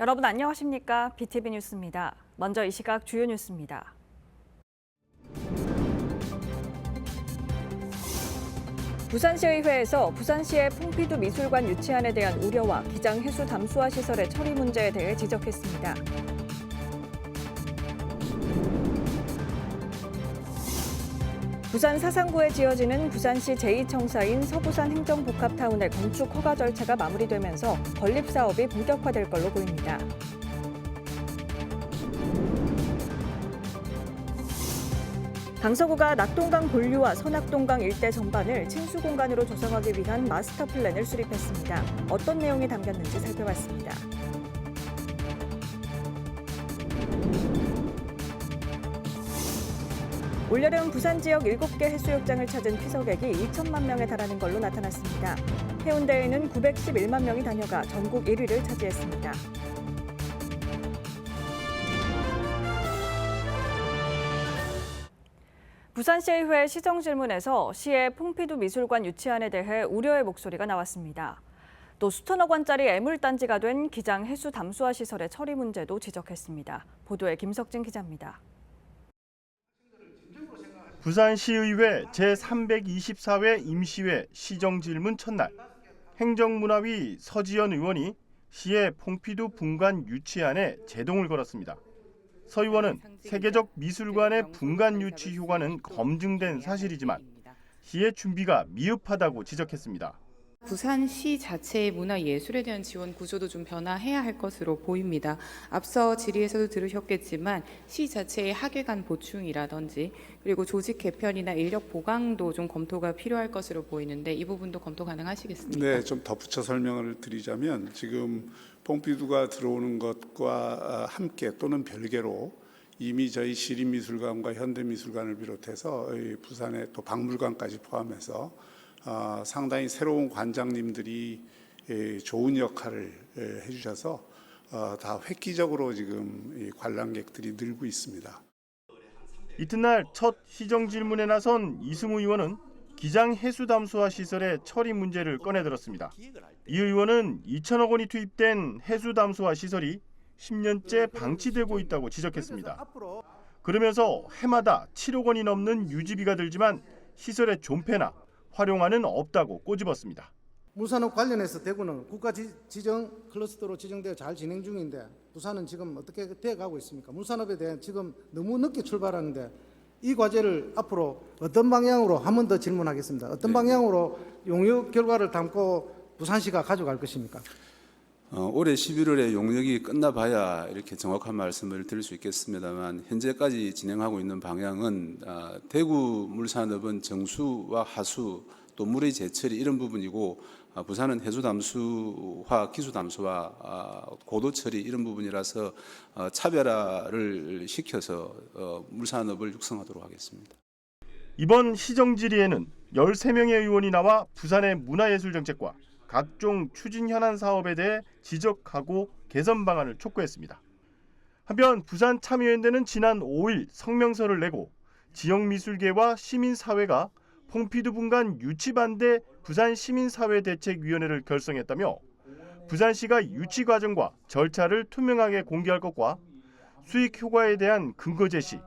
여러분 안녕하십니까? BTV 뉴스입니다. 먼저 이 시각 주요 뉴스입니다. 부산시의회에서 부산시의 퐁피두 미술관 유치안에 대한 우려와 기장 해수 담수화 시설의 처리 문제에 대해 지적했습니다. 부산 사상구에 지어지는 부산시 제2청사인 서부산 행정복합타운의 건축 허가 절차가 마무리되면서 건립 사업이 본격화될 걸로 보입니다. 강서구가 낙동강 본류와 선악동강 일대 전반을 친수 공간으로 조성하기 위한 마스터 플랜을 수립했습니다. 어떤 내용이 담겼는지 살펴봤습니다. 올여름 부산 지역 7개 해수욕장을 찾은 피서객이 2천만 명에 달하는 걸로 나타났습니다. 해운대에는 911만 명이 다녀가 전국 1위를 차지했습니다. 부산시의회 시정질문에서 시의 퐁피두 미술관 유치안에 대해 우려의 목소리가 나왔습니다. 또 수천억 원짜리 애물단지가 된 기장 해수 담수화 시설의 처리 문제도 지적했습니다. 보도에 김석진 기자입니다. 부산시의회 제324회 임시회 시정질문 첫날 행정문화위 서지연 의원이 시의 퐁피두 분관 유치안에 제동을 걸었습니다. 서 의원은 세계적 미술관의 분관 유치 효과는 검증된 사실이지만 시의 준비가 미흡하다고 지적했습니다. 부산시 자체의 문화예술에 대한 지원 구조도 좀 변화해야 할 것으로 보입니다. 앞서 질의에서도 들으셨겠지만 시 자체의 학예관 보충이라든지 그리고 조직 개편이나 인력 보강도 좀 검토가 필요할 것으로 보이는데 이 부분도 검토 가능하시겠습니까? 네, 좀 덧붙여 설명을 드리자면 지금 퐁피두가 들어오는 것과 함께 또는 별개로 이미 저희 시립미술관과 현대미술관을 비롯해서 이 부산의 또 박물관까지 포함해서 어, 상당히 새로운 관장님들이 예, 좋은 역할을 예, 해주셔서 어, 다 획기적으로 지금 이 관람객들이 늘고 있습니다. 이튿날 첫 시정 질문에 나선 이승우 의원은 기장 해수 담수화 시설의 처리 문제를 꺼내들었습니다. 이 의원은 2천억 원이 투입된 해수 담수화 시설이 10년째 방치되고 있다고 지적했습니다. 그러면서 해마다 7억 원이 넘는 유지비가 들지만 시설의 존폐나 활용안은 없다고 꼬집었습니다. 물산업 관련해서 대구는 국가 지- 지정 클러스터로 지정되어 잘 진행 중인데 부산은 지금 어떻게 되어가고 있습니까? 물산업에 대한 지금 너무 늦게 출발하는데 이 과제를 앞으로 어떤 방향으로 한 번 더 질문하겠습니다. 어떤 방향으로 용역 결과를 담고 부산시가 가져갈 것입니까? 어, 올해 11월에 용역이 끝나봐야 이렇게 정확한 말씀을 드릴 수 있겠습니다만 현재까지 진행하고 있는 방향은 아, 대구 물산업은 정수와 하수 또 물의 재처리 이런 부분이고 아, 부산은 해수 담수화 기수 담수화 아, 고도 처리 이런 부분이라서 어, 차별화를 시켜서 어, 물산업을 육성하도록 하겠습니다. 이번 시정 질의에는 13명의 의원이 나와 부산의 문화예술 정책과 각종 추진 현안 사업에 대해 지적하고 개선 방안을 촉구했습니다. 한편 부산 참여연대는 지난 5일 성명서를 내고 지역미술계와 시민사회가 퐁피두 분관 유치 반대 부산 시민사회대책위원회를 결성했다며 부산시가 유치 과정과 절차를 투명하게 공개할 것과 수익 효과에 대한 근거 제시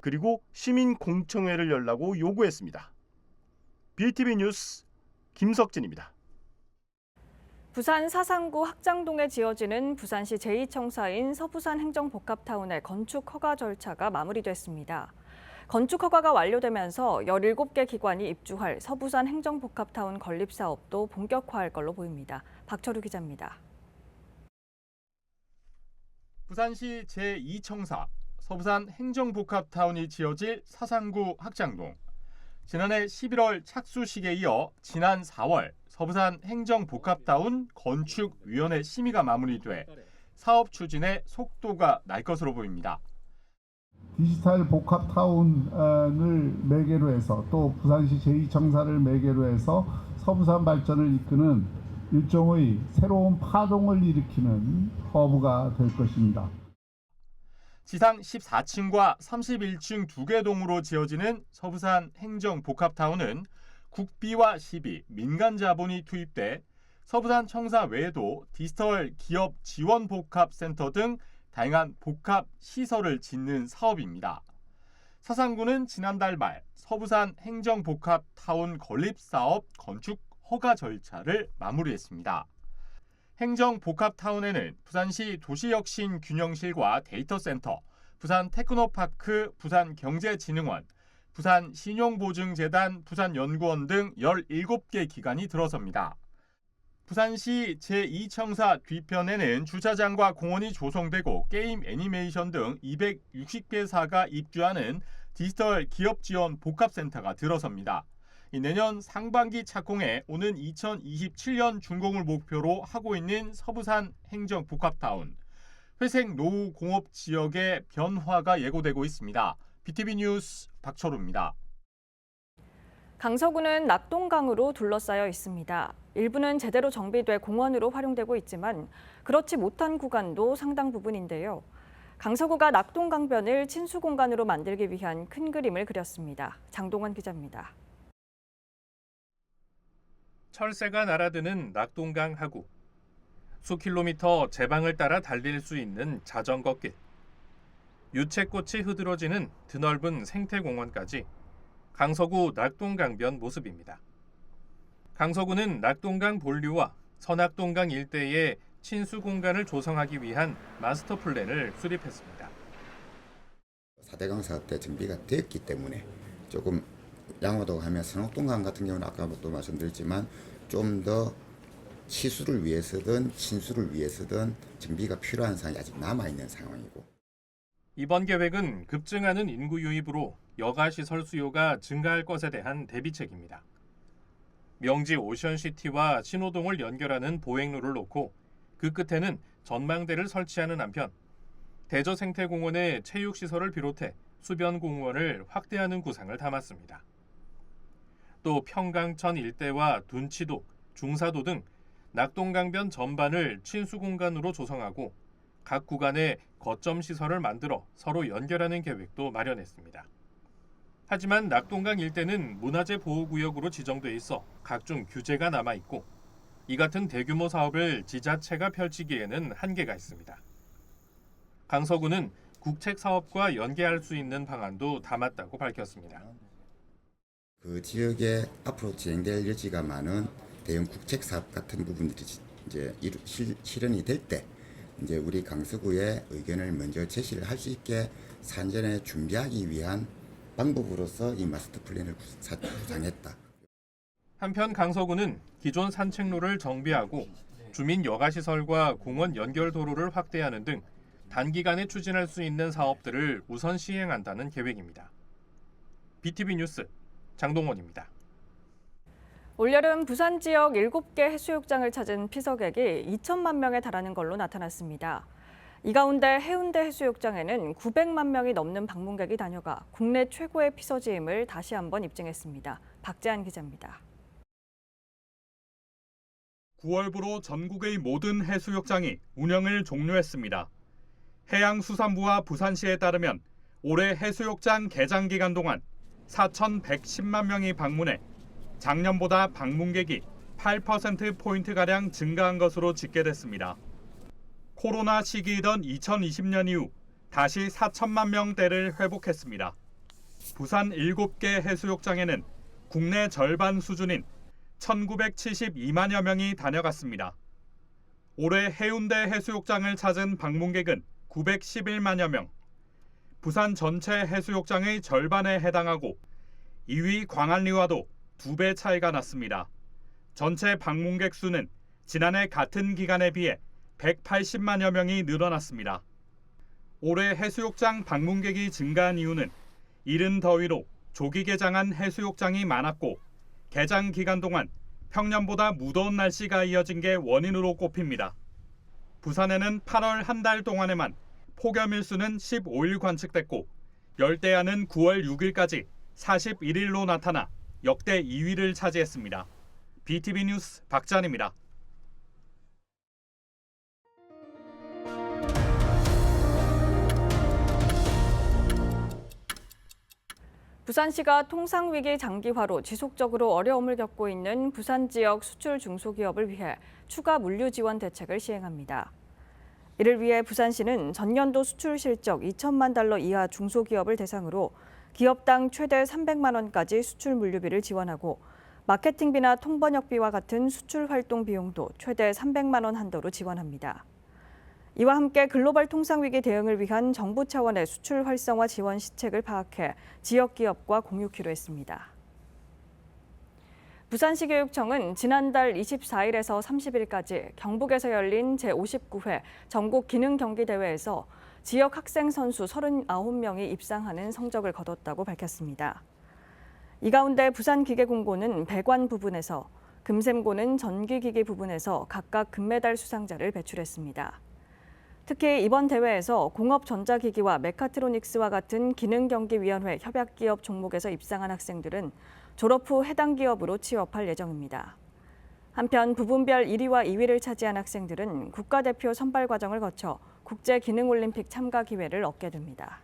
그리고 시민 공청회를 열라고 요구했습니다. BTV 뉴스 김석진입니다. 부산 사상구 학장동에 지어지는 부산시 제2청사인 서부산 행정복합타운의 건축 허가 절차가 마무리됐습니다. 건축 허가가 완료되면서 17개 기관이 입주할 서부산 행정복합타운 건립 사업도 본격화할 걸로 보입니다. 박철우 기자입니다. 부산시 제2청사 서부산 행정복합타운이 지어질 사상구 학장동. 지난해 11월 착수식에 이어 지난 4월 서부산 행정복합타운 건축위원회 심의가 마무리돼 사업 추진에 속도가 날 것으로 보입니다. 디지털 복합타운을 매개로 해서 또 부산시 제2청사를 매개로 해서 서부산 발전을 이끄는 일종의 새로운 파동을 일으키는 허브가 될 것입니다. 지상 14층과 31층 두 개 동으로 지어지는 서부산 행정복합타운은 국비와 시비, 민간 자본이 투입돼 서부산 청사 외에도 디지털 기업 지원 복합 센터 등 다양한 복합 시설을 짓는 사업입니다. 사상구는 지난달 말 서부산 행정복합 타운 건립 사업 건축 허가 절차를 마무리했습니다. 행정복합 타운에는 부산시 도시혁신균형실과 데이터센터, 부산 테크노파크, 부산경제진흥원, 부산 신용보증재단, 부산연구원 등 17개 기관이 들어섭니다. 부산시 제2청사 뒤편에는 주차장과 공원이 조성되고 게임 애니메이션 등 260개사가 입주하는 디지털 기업 지원 복합센터가 들어섭니다. 이 내년 상반기 착공에 오는 2027년 준공을 목표로 하고 있는 서부산 행정 복합타운. 회색 노후 공업 지역의 변화가 예고되고 있습니다. BTV 뉴스 박철우입니다. 강서구는 낙동강으로 둘러싸여 있습니다. 일부는 제대로 정비돼 공원으로 활용되고 있지만 그렇지 못한 구간도 상당 부분인데요. 강서구가 낙동강변을 친수 공간으로 만들기 위한 큰 그림을 그렸습니다. 장동원 기자입니다. 철새가 날아드는 낙동강 하구. 수 킬로미터 제방을 따라 달릴 수 있는 자전거길. 유채꽃이 흐드러지는 드넓은 생태공원까지 강서구 낙동강변 모습입니다. 강서구는 낙동강 본류와 서낙동강 일대에 친수 공간을 조성하기 위한 마스터 플랜을 수립했습니다. 4대강 사업 때 준비가 되었기 때문에 조금 양호도 하면 선옥동강 같은 경우는 아까도 말씀드렸지만 좀 더 치수를 위해서든 친수를 위해서든 준비가 필요한 상황이 아직 남아 있는 상황이고 이번 계획은 급증하는 인구 유입으로 여가 시설 수요가 증가할 것에 대한 대비책입니다. 명지 오션시티와 신호동을 연결하는 보행로를 놓고 그 끝에는 전망대를 설치하는 한편 대저 생태공원의 체육시설을 비롯해 수변 공원을 확대하는 구상을 담았습니다. 또 평강천 일대와 둔치도, 중사도 등 낙동강변 전반을 친수 공간으로 조성하고 각 구간에 거점 시설을 만들어 서로 연결하는 계획도 마련했습니다. 하지만 낙동강 일대는 문화재 보호구역으로 지정돼 있어 각종 규제가 남아 있고 이 같은 대규모 사업을 지자체가 펼치기에는 한계가 있습니다. 강서구는 국책 사업과 연계할 수 있는 방안도 담았다고 밝혔습니다. 그 지역에 앞으로 진행될 여지가 많은 대형 국책 사업 같은 부분들이 이제 실- 실현이 될 때 이제 우리 강서구의 의견을 먼저 제시를 할 수 있게 산전에 준비하기 위한 방법으로서 이 마스터 플랜을 구상했다. 한편 강서구는 기존 산책로를 정비하고 주민 여가시설과 공원 연결 도로를 확대하는 등 단기간에 추진할 수 있는 사업들을 우선 시행한다는 계획입니다. BTV 뉴스 장동원입니다. 올여름 부산 지역 7개 해수욕장을 찾은 피서객이 2천만 명에 달하는 걸로 나타났습니다. 이 가운데 해운대 해수욕장에는 900만 명이 넘는 방문객이 다녀가 국내 최고의 피서지임을 다시 한번 입증했습니다. 박재한 기자입니다. 9월부로 전국의 모든 해수욕장이 운영을 종료했습니다. 해양수산부와 부산시에 따르면 올해 해수욕장 개장 기간 동안 4,110만 명이 방문해 작년보다 방문객이 8%포인트가량 증가한 것으로 집계됐습니다. 코로나 시기이던 2020년 이후 다시 4천만 명대를 회복했습니다. 부산 7개 해수욕장에는 국내 절반 수준인 1972만여 명이 다녀갔습니다. 올해 해운대 해수욕장을 찾은 방문객은 911만여 명. 부산 전체 해수욕장의 절반에 해당하고 2위 광안리와도 두 배 차이가 났습니다. 전체 방문객 수는 지난해 같은 기간에 비해 180만여 명이 늘어났습니다. 올해 해수욕장 방문객이 증가한 이유는 이른 더위로 조기 개장한 해수욕장이 많았고 개장 기간 동안 평년보다 무더운 날씨가 이어진 게 원인으로 꼽힙니다. 부산에는 8월 한 달 동안에만 폭염 일수는 15일 관측됐고 열대야는 9월 6일까지 41일로 나타나 역대 2위를 차지했습니다. BTV 뉴스 박찬입니다. 부산시가 통상위기 장기화로 지속적으로 어려움을 겪고 있는 부산 지역 수출 중소기업을 위해 추가 물류 지원 대책을 시행합니다. 이를 위해 부산시는 전년도 수출 실적 2천만 달러 이하 중소기업을 대상으로 기업당 최대 300만 원까지 수출 물류비를 지원하고 마케팅비나 통번역비와 같은 수출 활동 비용도 최대 300만 원 한도로 지원합니다. 이와 함께 글로벌 통상 위기 대응을 위한 정부 차원의 수출 활성화 지원 시책을 파악해 지역 기업과 공유키로 했습니다. 부산시 교육청은 지난달 24일에서 30일까지 경북에서 열린 제59회 전국 기능 경기 대회에서 지역 학생 선수 39명이 입상하는 성적을 거뒀다고 밝혔습니다. 이 가운데 부산기계공고는 배관 부분에서, 금샘고는 전기기기 부분에서 각각 금메달 수상자를 배출했습니다. 특히 이번 대회에서 공업전자기기와 메카트로닉스와 같은 기능경기위원회 협약기업 종목에서 입상한 학생들은 졸업 후 해당 기업으로 취업할 예정입니다. 한편 부분별 1위와 2위를 차지한 학생들은 국가대표 선발 과정을 거쳐 국제기능올림픽 참가 기회를 얻게 됩니다.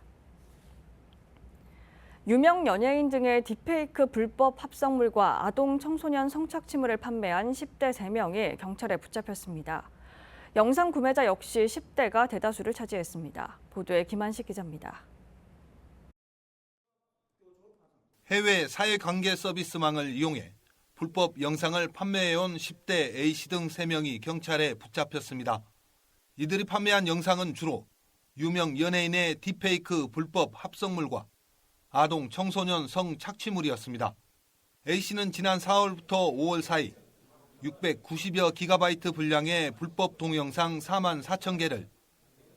유명 연예인 등의 딥페이크 불법 합성물과 아동 청소년 성착취물을 판매한 10대 3명이 경찰에 붙잡혔습니다. 영상 구매자 역시 10대가 대다수를 차지했습니다. 보도에 김한식 기자입니다. 해외 사회관계 서비스망을 이용해 불법 영상을 판매해온 10대 A씨 등 3명이 경찰에 붙잡혔습니다. 이들이 판매한 영상은 주로 유명 연예인의 딥페이크 불법 합성물과 아동 청소년 성 착취물이었습니다. A씨는 지난 4월부터 5월 사이 690여 기가바이트 분량의 불법 동영상 4만 4천 개를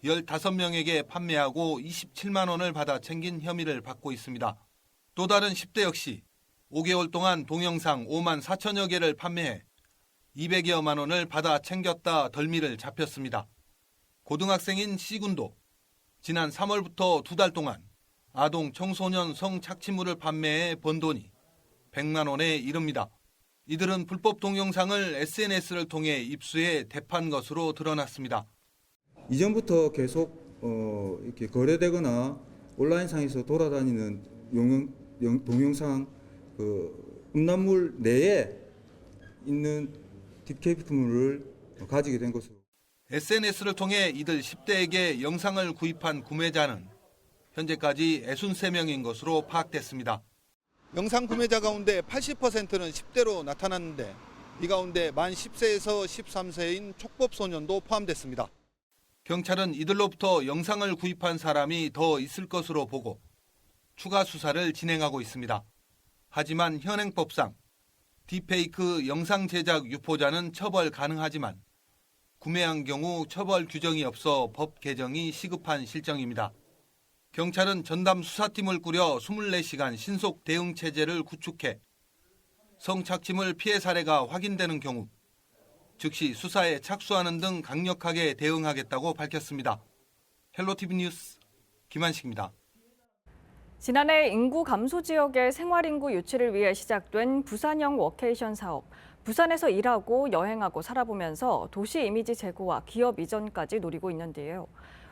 15명에게 판매하고 27만 원을 받아 챙긴 혐의를 받고 있습니다. 또 다른 10대 역시 5개월 동안 동영상 5만 4천여 개를 판매해 200여만 원을 받아 챙겼다 덜미를 잡혔습니다. 고등학생인 C군도 지난 3월부터 두 달 동안 아동 청소년 성착취물을 판매해 번 돈이 100만 원에 이릅니다. 이들은 불법 동영상을 SNS를 통해 입수해 대판 것으로 드러났습니다. 이전부터 계속 어, 이렇게 거래되거나 온라인상에서 돌아다니는 용, 영, 동영상 그 음란물 내에 있는 딥케이프물을 가지게 된 것으로. SNS를 통해 이들 10대에게 영상을 구입한 구매자는 현재까지 63명인 것으로 파악됐습니다. 영상 구매자 가운데 80%는 10대로 나타났는데 이 가운데 만 10세에서 13세인 촉법 소년도 포함됐습니다. 경찰은 이들로부터 영상을 구입한 사람이 더 있을 것으로 보고 추가 수사를 진행하고 있습니다. 하지만 현행법상 딥페이크 영상 제작 유포자는 처벌 가능하지만 구매한 경우 처벌 규정이 없어 법 개정이 시급한 실정입니다. 경찰은 전담 수사팀을 꾸려 24시간 신속 대응 체제를 구축해 성착취물 피해 사례가 확인되는 경우 즉시 수사에 착수하는 등 강력하게 대응하겠다고 밝혔습니다. 헬로티비 뉴스 김한식입니다. 지난해 인구 감소 지역의 생활인구 유치를 위해 시작된 부산형 워케이션 사업. 부산에서 일하고 여행하고 살아보면서 도시 이미지 제고와 기업 이전까지 노리고 있는데요.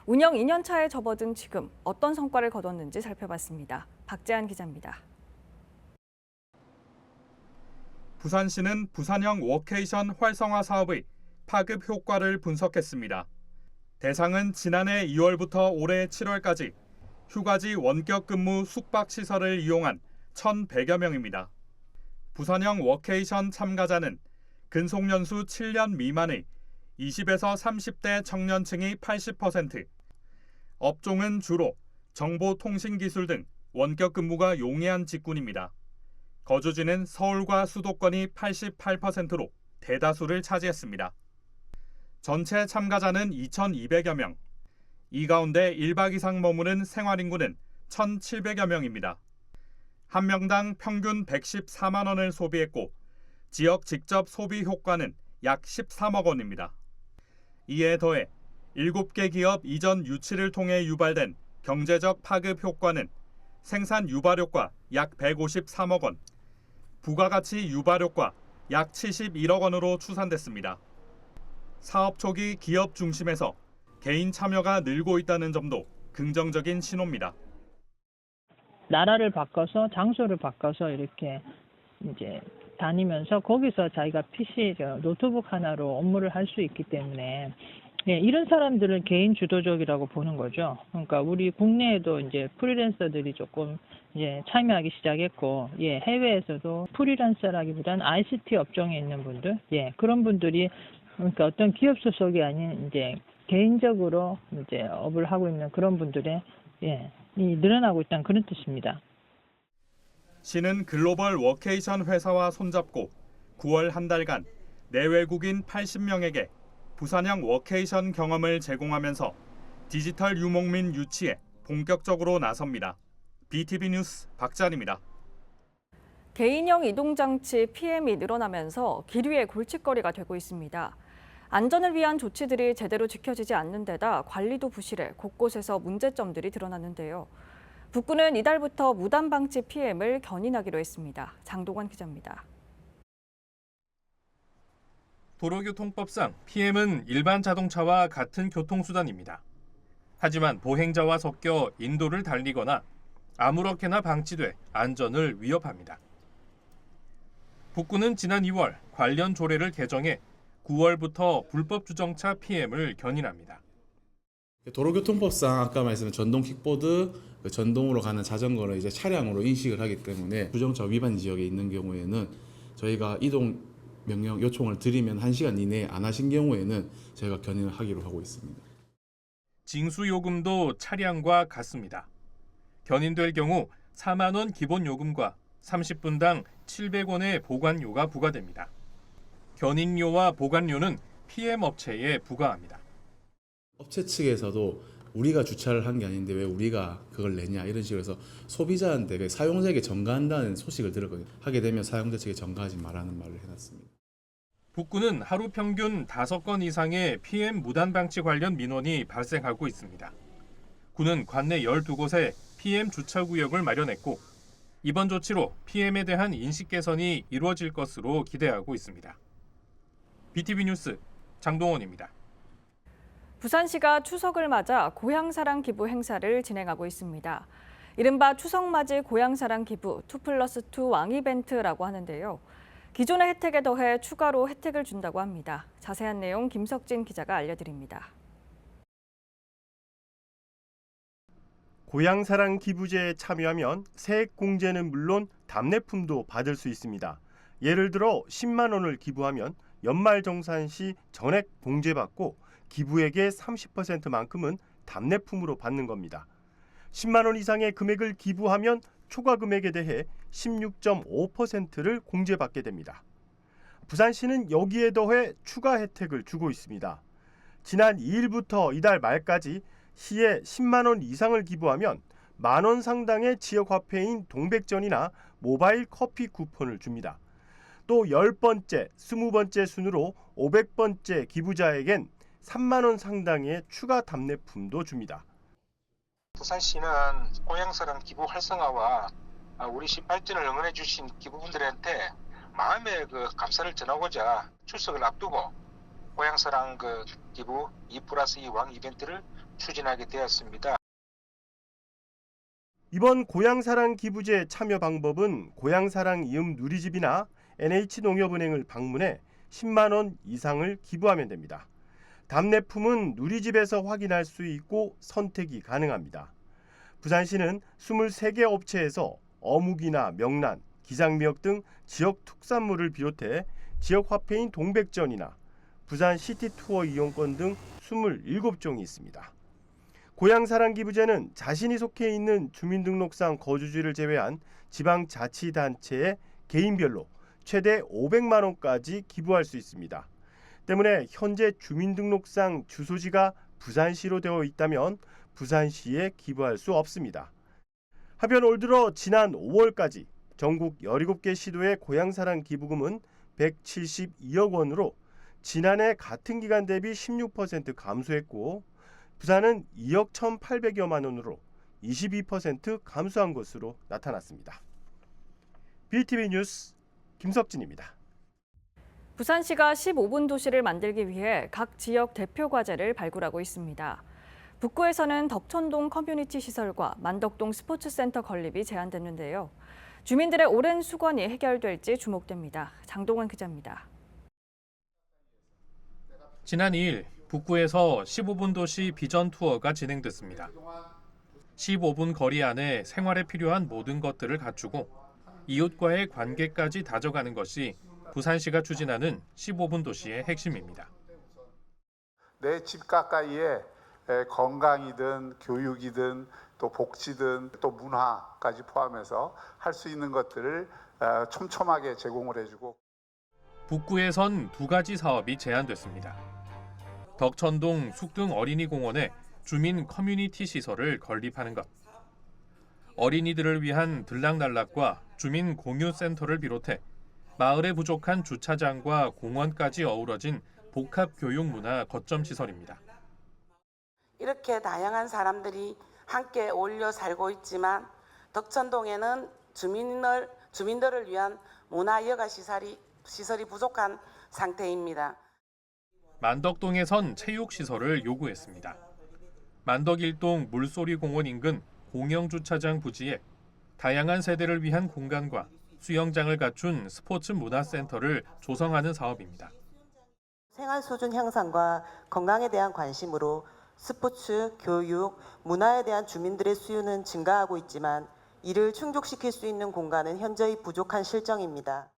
운영 2년 차에 접어든 지금 어떤 성과를 거뒀는지 살펴봤습니다. 박재한 기자입니다. 부산시는 부산형 워케이션 활성화 사업의 파급 효과를 분석했습니다. 대상은 지난해 2월부터 올해 7월까지 휴가지 원격 근무 숙박 시설을 이용한 1,100여 명입니다. 부산형 워케이션 참가자는 근속 연수 7년 미만의 20에서 30대 청년층이 80%, 업종은 주로 정보통신기술 등 원격 근무가 용이한 직군입니다. 거주지는 서울과 수도권이 88%로 대다수를 차지했습니다. 전체 참가자는 2,200여 명. 이 가운데 1박 이상 머무는 생활 인구는 1,700여 명입니다. 한 명당 평균 114만 원을 소비했고 지역 직접 소비 효과는 약 13억 원입니다. 이에 더해 7개 기업 이전 유치를 통해 유발된 경제적 파급 효과는 생산 유발 효과 약 153억 원, 부가가치 유발 효과 약 71억 원으로 추산됐습니다. 사업 초기 기업 중심에서 개인 참여가 늘고 있다는 점도 긍정적인 신호입니다. 나라를 바꿔서 장소를 바꿔서 이렇게 이제 다니면서 거기서 자기가 PC, 저 노트북 하나로 업무를 할 수 있기 때문에 예, 이런 사람들은 개인 주도적이라고 보는 거죠. 그러니까 우리 국내에도 이제 프리랜서들이 조금 이제 참여하기 시작했고, 예, 해외에서도 프리랜서라기보다는 ICT 업종에 있는 분들, 예, 그런 분들이 그러니까 어떤 기업 소속이 아닌 이제 개인적으로 이제 업을 하고 있는 그런 분들의 예, 이 늘어나고 있다는 그런 뜻입니다. 시는 글로벌 워케이션 회사와 손잡고 9월 한 달간 내외국인 80명에게 부산형 워케이션 경험을 제공하면서 디지털 유목민 유치에 본격적으로 나섭니다. BTV 뉴스 박찬입니다. 개인형 이동장치 PM이 늘어나면서 길 위의 골칫거리가 되고 있습니다. 안전을 위한 조치들이 제대로 지켜지지 않는 데다 관리도 부실해 곳곳에서 문제점들이 드러났는데요. 북구는 이달부터 무단 방치 PM을 견인하기로 했습니다. 장동원 기자입니다. 도로교통법상 PM은 일반 자동차와 같은 교통수단입니다. 하지만 보행자와 섞여 인도를 달리거나 아무렇게나 방치돼 안전을 위협합니다. 북구는 지난 2월 관련 조례를 개정해 9월부터 불법 주정차 PM을 견인합니다. 도로교통법상 아까 말씀드린 전동 킥보드, 그 전동으로 가는 자전거를 이제 차량으로 인식을 하기 때문에 주정차 위반 지역에 있는 경우에는 저희가 이동 명령 요청을 드리면 1시간 이내에 안 하신 경우에는 저희가 견인을 하기로 하고 있습니다. 징수 요금도 차량과 같습니다. 견인될 경우 4만 원 기본 요금과 30분당 700원의 보관료가 부과됩니다. 견인료와 보관료는 PM 업체에 부과합니다. 업체 측에서도 우리가 주차를 한 게 아닌데 왜 우리가 그걸 내냐 이런 식으로 해서 소비자한테 그 사용자에게 전가한다는 소식을 들었거든요. 하게 되면 사용자 측에 전가하지 말라는 말을 해놨습니다. 북구는 하루 평균 5건 이상의 PM 무단 방치 관련 민원이 발생하고 있습니다. 구는 관내 12곳에 PM 주차 구역을 마련했고 이번 조치로 PM에 대한 인식 개선이 이루어질 것으로 기대하고 있습니다. BTV 뉴스 장동원입니다. 부산시가 추석을 맞아 고향사랑 기부 행사를 진행하고 있습니다. 이른바 추석맞이 고향사랑 기부 2 플러스 2 왕이벤트라고 하는데요. 기존의 혜택에 더해 추가로 혜택을 준다고 합니다. 자세한 내용 김석진 기자가 알려드립니다. 고향사랑 기부제에 참여하면 세액 공제는 물론 답례품도 받을 수 있습니다. 예를 들어 10만 원을 기부하면 연말정산 시 전액 공제받고 기부액의 30%만큼은 답례품으로 받는 겁니다. 10만 원 이상의 금액을 기부하면 초과 금액에 대해 16.5%를 공제받게 됩니다. 부산시는 여기에 더해 추가 혜택을 주고 있습니다. 지난 2일부터 이달 말까지 시에 10만 원 이상을 기부하면 만원 상당의 지역 화폐인 동백전이나 모바일 커피 쿠폰을 줍니다. 또 10번째, 20번째 순으로 500번째 기부자에겐 3만 원 상당의 추가 답례품도 줍니다. 부산시는 고향사랑 기부 활성화와 우리 시 발전을 응원해 주신 기부분들한테 마음의 그 감사를 전하고자 출석을 앞두고 고향사랑 그 기부 2 플러스 2 왕 이벤트를 추진하게 되었습니다. 이번 고향사랑 기부제 참여 방법은 고향사랑 이음 누리집이나 NH농협은행을 방문해 10만 원 이상을 기부하면 됩니다. 답례품은 누리집에서 확인할 수 있고 선택이 가능합니다. 부산시는 23개 업체에서 어묵이나 명란, 기장미역 등 지역 특산물을 비롯해 지역 화폐인 동백전이나 부산 시티투어 이용권 등 27종이 있습니다. 고향사랑 기부제는 자신이 속해 있는 주민등록상 거주지를 제외한 지방자치단체에 개인별로 최대 500만 원까지 기부할 수 있습니다. 때문에 현재 주민등록상 주소지가 부산시로 되어 있다면 부산시에 기부할 수 없습니다. 하변 올 들어 지난 5월까지 전국 17개 시도의 고향사랑 기부금은 172억 원으로 지난해 같은 기간 대비 16% 감소했고 부산은 2억 1,800여만 원으로 22% 감소한 것으로 나타났습니다. BTV 뉴스 김석진입니다. 부산시가 15분 도시를 만들기 위해 각 지역 대표 과제를 발굴하고 있습니다. 북구에서는 덕천동 커뮤니티 시설과 만덕동 스포츠센터 건립이 제안됐는데요. 주민들의 오랜 수건이 해결될지 주목됩니다. 장동원 기자입니다. 지난 2일 북구에서 15분 도시 비전 투어가 진행됐습니다. 15분 거리 안에 생활에 필요한 모든 것들을 갖추고 이웃과의 관계까지 다져가는 것이 부산시가 추진하는 15분 도시의 핵심입니다. 내 집 가까이에 에, 건강이든 교육이든 또 복지든 또 문화까지 포함해서 할 수 있는 것들을 어, 촘촘하게 제공을 해주고 북구에선 두 가지 사업이 제안됐습니다. 덕천동 숙등 어린이공원에 주민 커뮤니티 시설을 건립하는 것. 어린이들을 위한 들락날락과 주민 공유센터를 비롯해 마을에 부족한 주차장과 공원까지 어우러진 복합 교육 문화 거점 시설입니다. 이렇게 다양한 사람들이 함께 어울려 살고 있지만 덕천동에는 주민을 주민들을 위한 문화 여가 시설이 시설이 부족한 상태입니다. 만덕동에선 체육 시설을 요구했습니다. 만덕일동 물소리 공원 인근 공영 주차장 부지에 다양한 세대를 위한 공간과 수영장을 갖춘 스포츠 문화센터를 조성하는 사업입니다. 생활 수준 향상과 건강에 대한 관심으로 스포츠, 교육, 문화에 대한 주민들의 수요는 증가하고 있지만 이를 충족시킬 수 있는 공간은 현저히 부족한 실정입니다.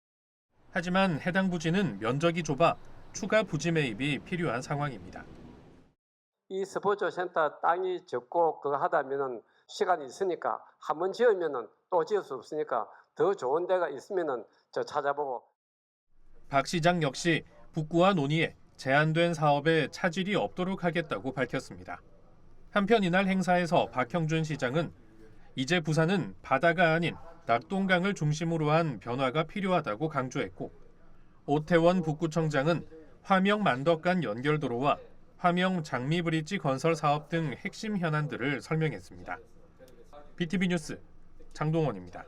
하지만 해당 부지는 면적이 좁아 추가 부지 매입이 필요한 상황입니다. 이 스포츠 센터 땅이 적고 그거 하다면은 시간이 있으니까 한 번 지으면은 또 지을 수 없으니까 더 좋은 데가 있으면은 저 찾아보고 박 시장 역시 북구와 논의에 제한된 사업에 차질이 없도록 하겠다고 밝혔습니다. 한편 이날 행사에서 박형준 시장은 이제 부산은 바다가 아닌 낙동강을 중심으로 한 변화가 필요하다고 강조했고 오태원 북구청장은 화명 만덕간 연결도로와 화명 장미 브릿지 건설 사업 등 핵심 현안들을 설명했습니다. BTV 뉴스 장동원입니다.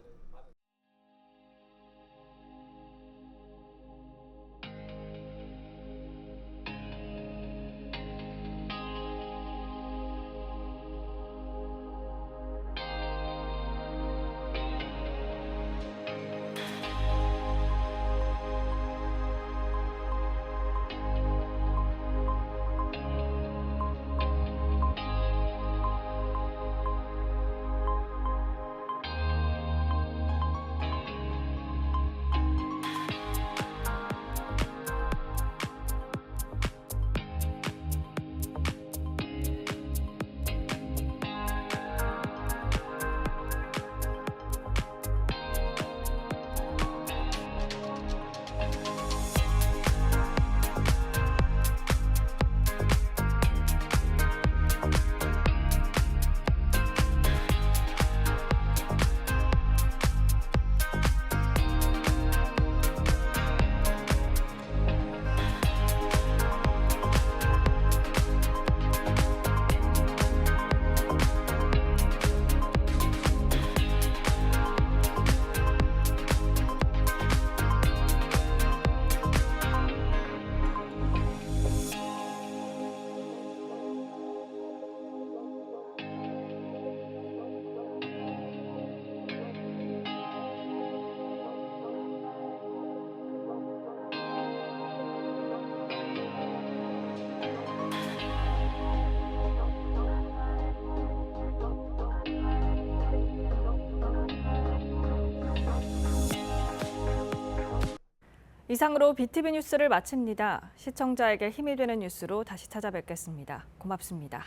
이상으로 BTV 뉴스를 마칩니다. 시청자에게 힘이 되는 뉴스로 다시 찾아뵙겠습니다. 고맙습니다.